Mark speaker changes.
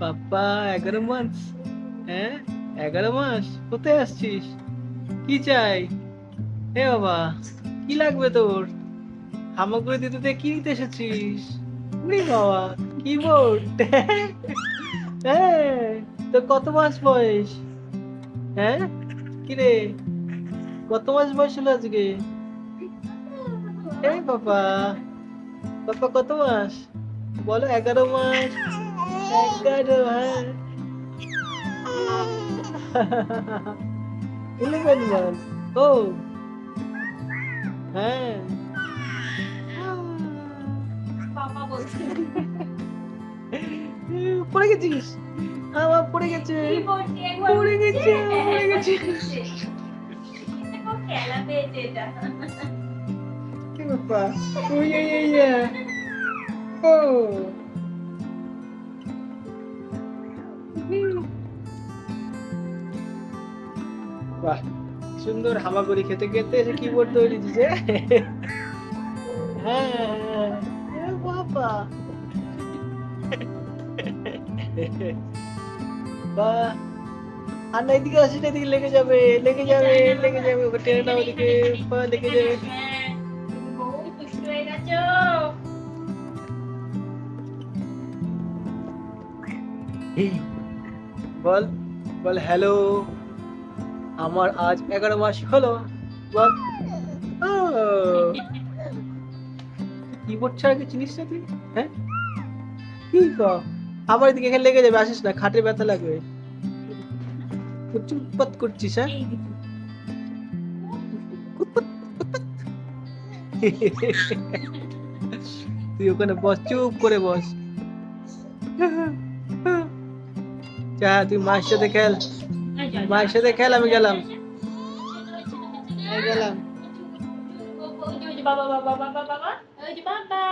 Speaker 1: বাপ্পা এগারো মাস হ্যাঁ? এগারো মাস? কোথায় আসছিস? কি চাই? হে বাবা, কি লাগবে তোর? হামাগুড়ি দিতে দিয়ে কি নিতে এসেছিস? উরি বাবা কিবোর্ড হ্যাঁ তোর কত মাস বয়স? হ্যাঁ? কিরে? কত মাস বয়স হলো আজকে? এই বাবা বাবা কত মাস? বলো এগারো মাস। হ্যাঁ ইলেভেন মাস ও হ্যাঁ। পড়ে গেছিস? আমার পড়ে গেছে। পড়ে গেছে,
Speaker 2: হ্যাঁ,
Speaker 1: পড়ে গেছে।
Speaker 2: খেলা পেয়েছে এটা
Speaker 1: কি ব্যাপার? এই এই এই। ও। বাহ সুন্দর হামাগুড়ি খেতে। খেতে এসে কিবোর্ড তৈরি দিছে? হ্যাঁ বাবা। বাহ আর না এদিকে আসিস না, এদিকে লেগে যাবে লেগে যাবে লেগে যাবে ওকে টেনে নাও ওদিকে। পা লেগে যাবে। বল বল হ্যালো। আমার আজ এগারো মাস হলো। বল কিবোর্ড ছাড়া কি চিনিস না তুই? হ্যাঁ? কি ক? আবার এদিকে এখানে লেগে যাবে আসিস না খাটে ব্যথা লাগবে। উৎপাত করছিস হ্যাঁ? তুই ওখানে বস চুপ করে বস। যা তুই মায়ের সাথে খেল। ভাইয়ের সাথে খেলাম গেলাম। গেলাম।
Speaker 2: বাবা বাবা বাবা বাবা ওই বাবা।